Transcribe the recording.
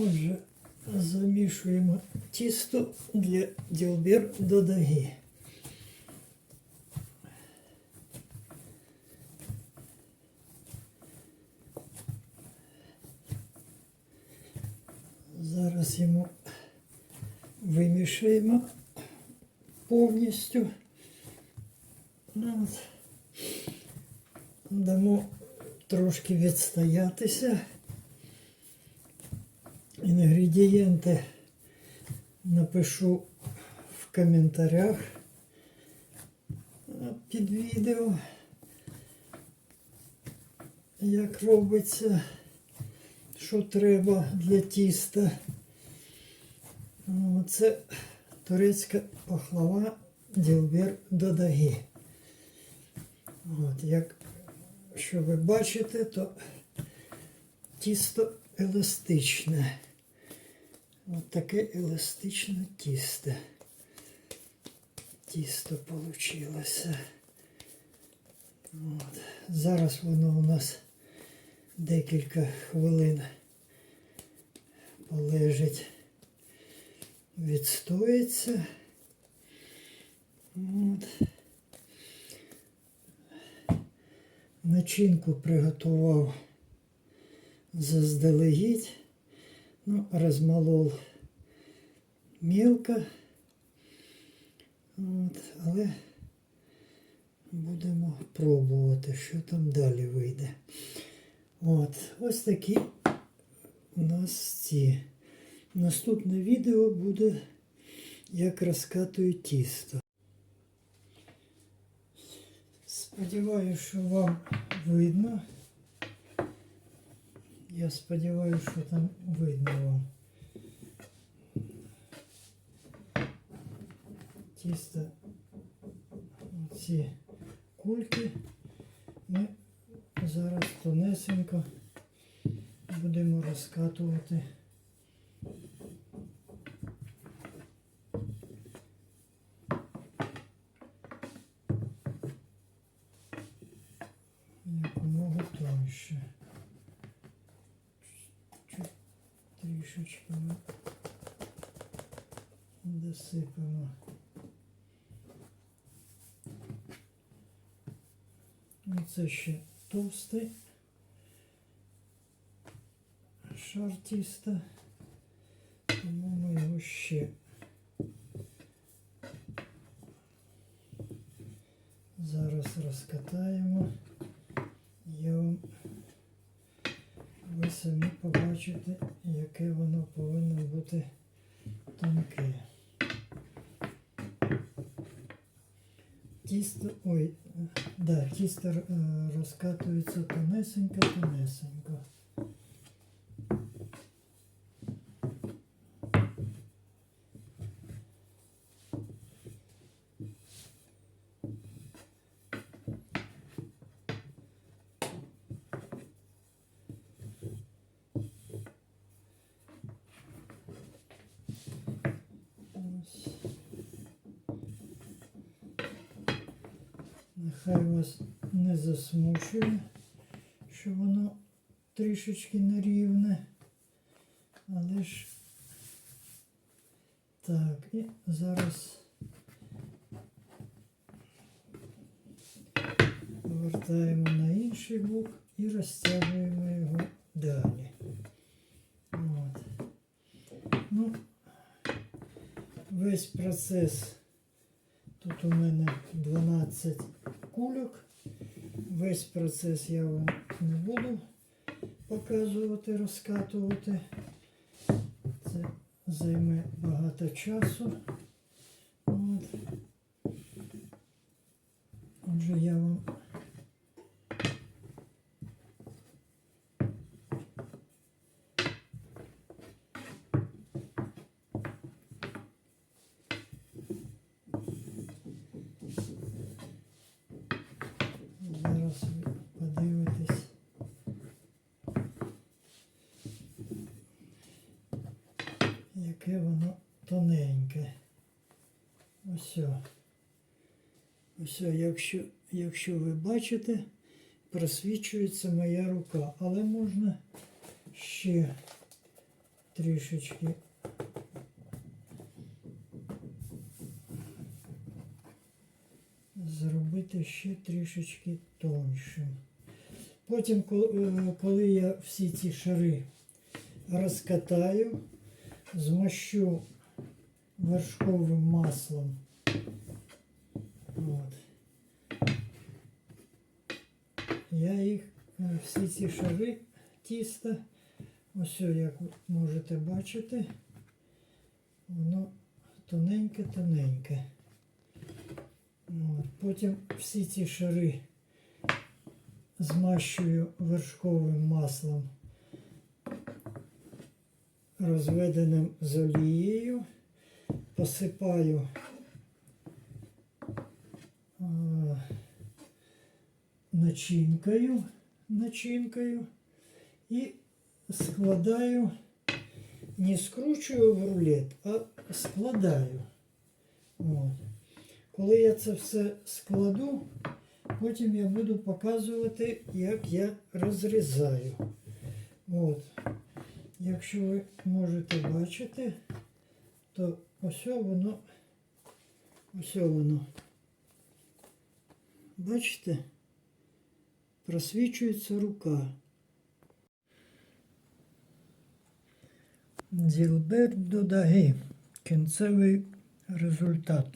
Отже, замішуємо тісто для ділбір до даги. Зараз йому вимішаємо повністю. Ну, Дамо трошки відстоятися. Інгредієнти напишу в коментарях під відео, як робиться, що треба для тіста. Це турецька пахлава ділбір до даги. От, як що ви бачите, то тісто еластичне. От таке еластичне тісто. Тісто вийшло. От. Зараз воно у нас декілька хвилин полежить, відстоїться. От. Начинку приготував заздалегідь. Ну, розмолол мілко. От, але будемо пробувати, що там далі вийде. От, ось такі у нас ці. Наступне відео буде, як розкатую тісто. Сподіваюся, що вам видно. Я сподіваюся, що там видно вам. Тісто, ці кульки ми зараз тонесенько будемо розкатувати. Трішечки ми досипемо. Оце ще товстий шар тіста, тому ми його ще зараз розкатаємо. Я вам ви самі побачите, яке воно повинно бути тонке. Тісто, ой, да, тісто е, розкатується тонесенько, тонесенько. Ось. Нехай вас не засмучує, що воно трішечки нерівне. Але ж так, і зараз повертаємо на інший бок і розтягуємо його далі. От. Ну, весь процес. Тут у мене 12 кульок. Весь процес я вам не буду показувати, розкатувати. Це займе багато часу. От. Отже, я вам Зараз ви подивитесь. Яке воно тоненьке. Ось. Ось, якщо, якщо ви бачите, просвічується моя рука, але можна ще трішечки. Зробити ще трішечки тоншим. Потім, е, коли я всі ці шари розкатаю, змащу вершковим маслом. От. Я їх е, всі ці шари тіста, ось як можете бачити, воно тоненьке-тоненьке. От. Потім всі ці шари змащую вершковим маслом, розведеним з олією, посипаю начинкою, начинкою і складаю, не скручую в рулет, а складаю. От. Коли я це все складу, потім я буду показувати, як я розрізаю. От. Якщо ви можете бачити, то ось воно, ось воно. Бачите? Просвічується рука. Ділберт додаги. Кінцевий результат.